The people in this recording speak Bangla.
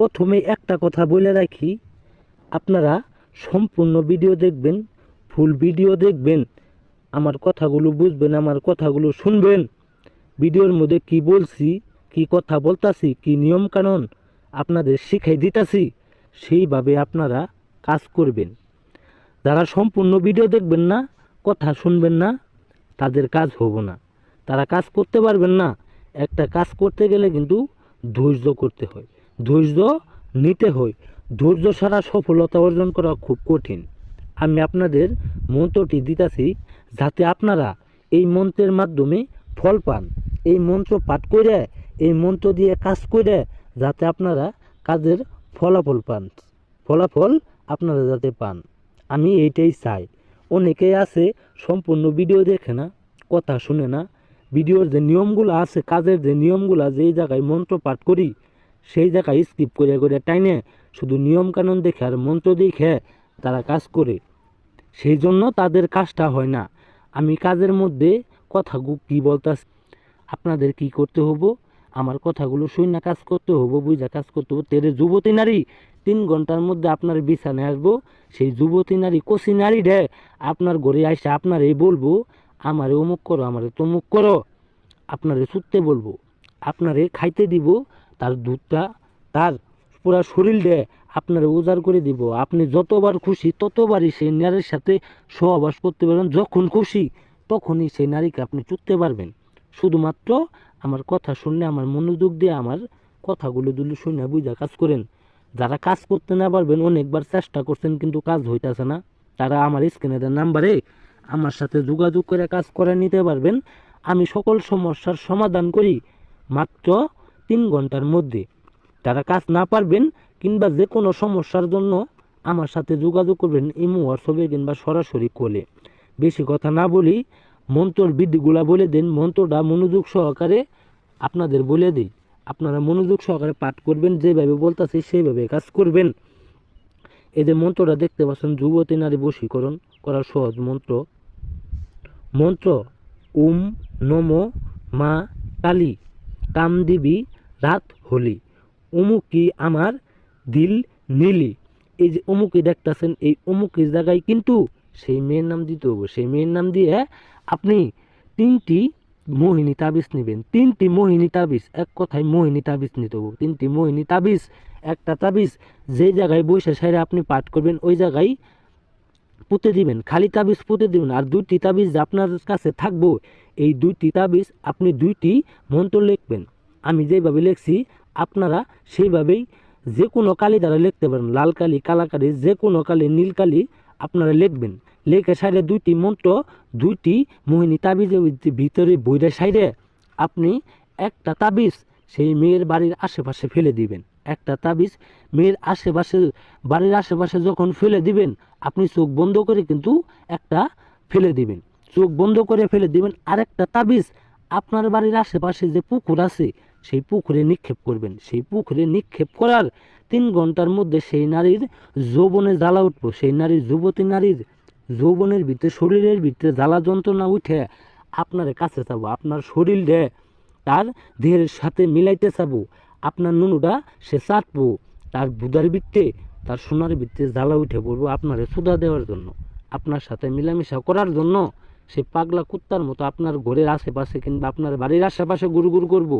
প্রথমে একটা কথা বলে রাখি। আপনারা সম্পূর্ণ ভিডিও দেখবেন, ফুল ভিডিও দেখবেন, আমার কথাগুলো বুঝবেন, আমার কথাগুলো শুনবেন। ভিডিওর মধ্যে কি বলছি, কি কথা বলতাছি, কি নিয়ম কানুন আপনাদের শিখাই দিতাছি, সেইভাবে আপনারা কাজ করবেন। যারা সম্পূর্ণ ভিডিও দেখবেন না, কথা শুনবেন না, তাদের কাজ হব না। তারা কাজ করতে পারবেন না, একটা কাজ করতে গেলে কিন্তু ধৈর্য করতে হয়। ধৈর্য নিতে হয়। ধৈর্য ছাড়া সফলতা অর্জন করা খুব কঠিন। আমি আপনাদের মন্ত্রটি দিতেছি যাতে আপনারা এই মন্ত্রের মাধ্যমে ফল পান। এই মন্ত্র পাঠ করে, এই মন্ত্র দিয়ে কাজ করে যাতে আপনারা কাজের ফলাফল পান। ফলাফল আপনারা যাতে পান। আমি এইটাই চাই। অনেকেই আছে, সম্পূর্ণ ভিডিও দেখে না, কথা শুনে না। ভিডিওর যে নিয়মগুলো আছে, কাজের যে নিয়মগুলো যেই জায়গায় মন্ত্র পাঠ করি। সেই জায়গায় স্কিপ করে করে টাইনে শুধু নিয়ম কানুন দেখে আর মন্ত্র দেখে তারা কাজ করে। সেই জন্য তাদের কাজটা হয় না। আমি কাজের মধ্যে কথা কি বলতাছি? আপনাদের কি করতে হব? আমার কথাগুলো শুনে কাজ করতে হব বুঝা কাজ করতে হব। তেরে যুবতী নারী, তিন ঘণ্টার মধ্যে আপনার বিছানায় আসব। সেই যুবতী নারী কষি নারী রে আপনার ঘরে আসে আপনার এই বলব, আমারে অমুক করো, আমারে তমুক করো। আপনারে শুতে বলব, আপনারে খাইতে দিব তার দুধটা তার পুরা শরীর দে আপনার উজাড় করে দিব। আপনি যতবার খুশি, ততবারই সেই নারীর সাথে সহবাস করতে পারবেন। যখন খুশি, তখনই সেই নারীকে আপনি চুততে পারবেন। শুধুমাত্র আমার কথা শুনলে, আমার মনোযোগ দিয়ে আমার কথাগুলো দুলো শুনে বুঝা কাজ করেন। যারা কাজ করতে না পারবেন, অনেকবার চেষ্টা করছেন, কিন্তু কাজ হইতাছে না। তারা আমার স্ক্রিনের নাম্বারে আমার সাথে যোগাযোগ করে কাজ করে নিতে পারবেন। আমি সকল সমস্যার সমাধান করি। মাত্র তিন ঘণ্টার মধ্যে। যারা কাজ না পারবেন কিংবা যে কোনো সমস্যার জন্য আমার সাথে যোগাযোগ করবেন ইমো, হোয়াটসঅ্যাপে কিংবা সরাসরি কোলে বেশি কথা না বলি মন্ত্রর বিধিগুলা বলে দেন, মন্ত্রটা মনোযোগ সহকারে আপনাদের বলে দিই। আপনারা মনোযোগ সহকারে পাঠ করবেন, যেভাবে বলতেছি সেইভাবে কাজ করবেন। এই যে মন্ত্রটা দেখতে পাচ্ছেন, যুবতী নারী বশীকরণ করার সহজ মন্ত্র। মন্ত্র উম নম মা কালী। কামদেবী রাত হলি। অমুকি আমার দিল নীলি। এই যে অমুকি দেখতেছেন, এই অমুকের জায়গায় কিন্তু সেই মেয়ের নাম দিতে হবে সেই মেয়ের নাম দিয়ে আপনি তিনটি মোহিনী তাবিজ নেবেন। তিনটি মোহিনী তাবিজ, এক কথায় মোহিনী তাবিজ নিতে হবে তিনটি মোহিনী তাবিজ, একটা তাবিজ, যে জায়গায় বসে সেরে আপনি পাঠ করবেন, ওই জায়গায় পুঁতে দিবেন। খালি তাবিজ পুঁতে দিবেন, আর দুইটি তাবিজ আপনার কাছে থাকব, এই দুইটি তাবিজ আপনি দুইটি মন্ত্র লিখবেন। আমি যেভাবে লিখছি, আপনারা সেইভাবেই যে কোনো কালি দ্বারা লিখতে পারেন। লাল কালি, কালা কালি যে কোনো কালি, নীল কালি আপনারা লিখবেন। লেখে সাইডে দুইটি মন্ত্র, দুইটি মোহিনী তাবিজের ভিতরে বইরে সাইডে আপনি একটা তাবিজ সেই মেয়ের বাড়ির আশেপাশে ফেলে দিবেন। একটা তাবিজ মেয়ের আশেপাশে, বাড়ির আশেপাশে যখন ফেলে দিবেন, আপনি চোখ বন্ধ করে কিন্তু একটা ফেলে দিবেন। চোখ বন্ধ করে ফেলে দিবেন। আরেকটা তাবিজ আপনার বাড়ির আশেপাশে যে পুকুর আছে সেই পুকুরে নিক্ষেপ করবেন। সেই পুকুরে নিক্ষেপ করার তিন ঘণ্টার মধ্যে সেই নারীর যৌবনে জ্বালা উঠবো। সেই নারীর যুবতী নারীর যৌবনের ভিতরে, শরীরের ভিতরে জ্বালা যন্ত্রণা উঠে আপনার কাছে চাবো আপনার শরীরে তার দেহের সাথে মিলাইতে চাবো আপনার নুনুটা সে চাটবো, তার বুধার বৃত্তে তার সোনার বৃত্তে জ্বালা উঠে পড়ব আপনারে সুদা দেওয়ার জন্য। আপনার সাথে মিলামিশা করার জন্য সে পাগলা কুত্তার মতো আপনার ঘরের আশেপাশে কিংবা আপনার বাড়ির আশেপাশে গুরু গুরু করব।